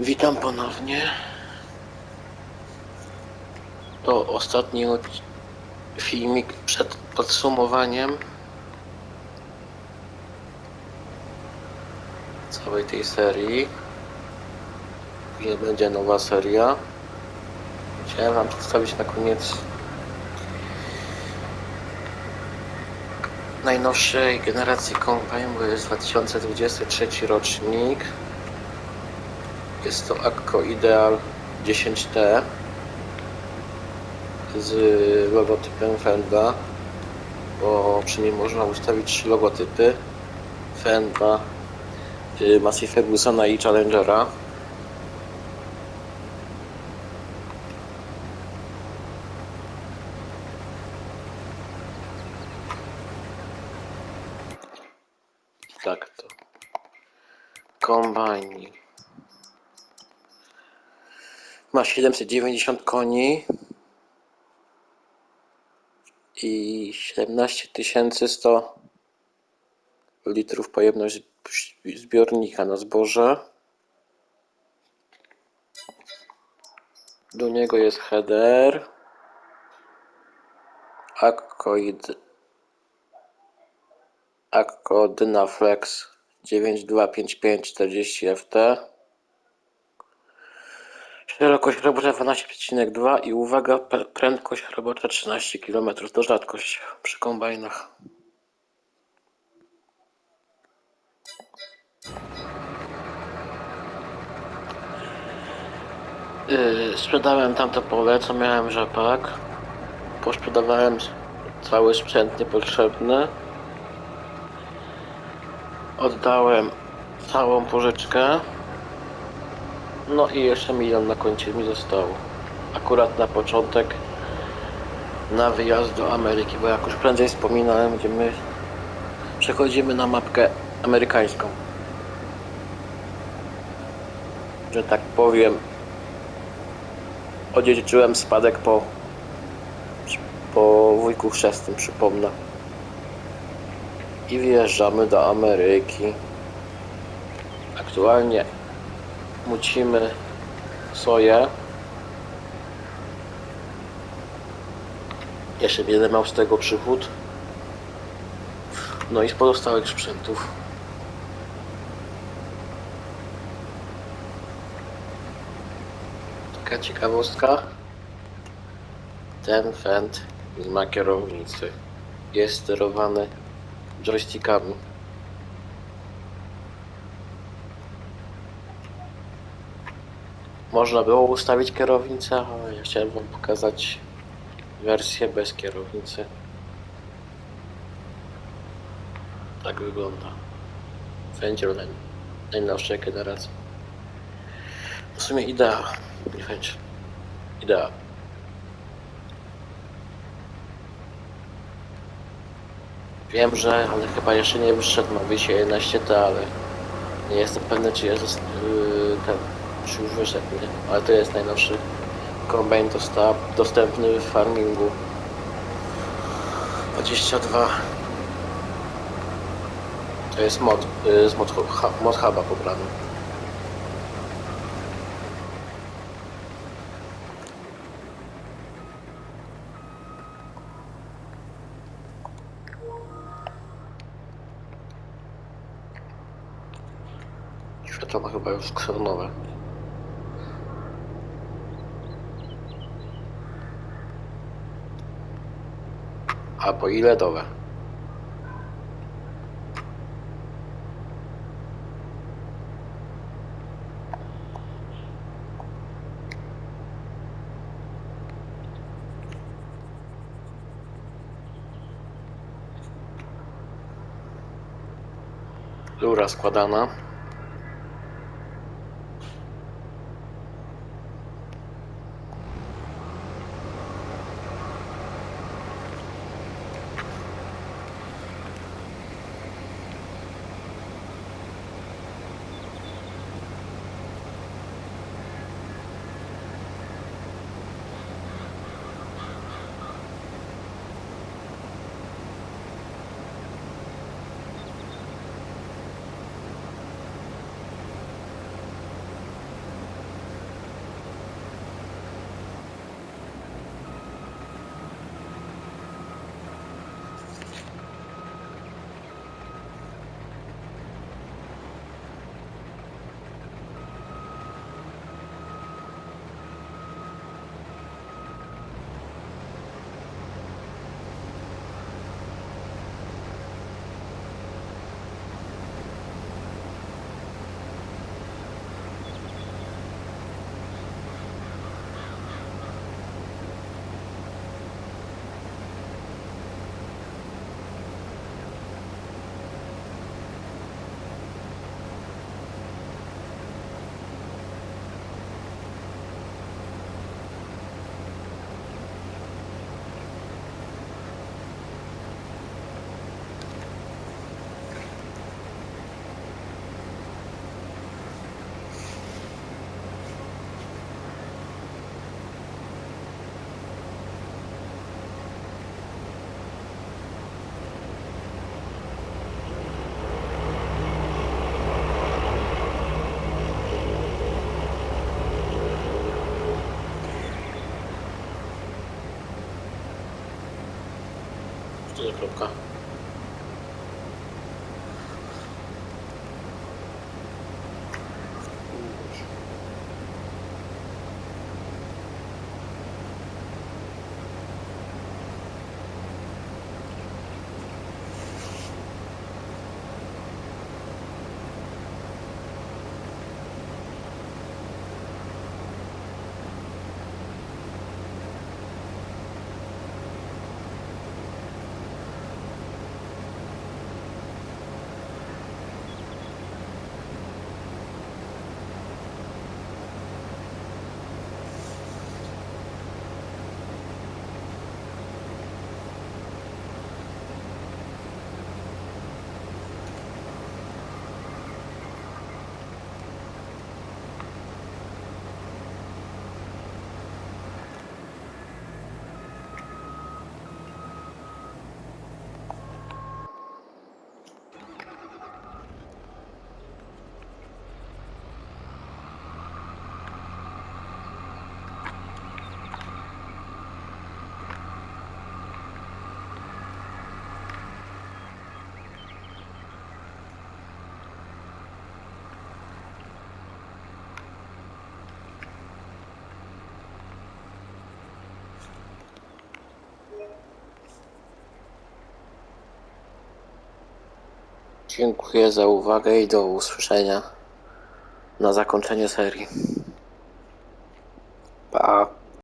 Witam ponownie. To ostatni filmik przed podsumowaniem całej tej serii. Ile będzie nowa seria? Chciałem Wam przedstawić na koniec najnowszej generacji Combine, bo jest 2023 rocznik. Jest to Akko Ideal 10T z logotypem Fenda, bo przy nim można ustawić trzy logotypy Fenda, y, Massey Fergusona i Challengera. Tak to. Kombajn. Ma 790 koni i 17100 litrów pojemność zbiornika na zboże. Do niego jest header. Akkoid Akko Dynaflex 925540 FT. Szerokość robocza 12,2 i uwaga, prędkość robocza 13 km. To rzadkość przy kombajnach. Yy, sprzedałem tamto pole, co miałem rzepak. Posprzedawałem cały sprzęt niepotrzebny. Oddałem całą pożyczkę. No i jeszcze milion na koncie mi zostało. Akurat na początek na wyjazd do Ameryki, bo jak już prędzej wspominałem, gdzie my przechodzimy na mapkę amerykańską. Że tak powiem, odziedziczyłem spadek po, po wujku chrzestnym, przypomnę. I wjeżdżamy do Ameryki. Aktualnie mucimy soję. Jeszcze będę miał z tego przychód. No i z pozostałych sprzętów. Taka ciekawostka. Ten fend nie ma kierownicy. Jest sterowany joystickami. Można było ustawić kierownicę, ale ja chciałem wam pokazać wersję bez kierownicy. Tak wygląda. Fencer naj, najnowszej generacji. W sumie idea. Nie Fencer. Idea. Wiem, że ale chyba jeszcze nie wyszedł, ma wyjść 11T, ale nie jestem pewny, czy jest yy, ten, czy już wyszedł, nie? Ale to jest najnowszy kombajn dostępny w farmingu. 22 To jest mod, yy, z mod, mod huba pobrany. Światło ma chyba już kseronowe. Albo i LEDowe. Rura składana. Co za kropka? Dziękuję za uwagę i do usłyszenia na zakończenie serii.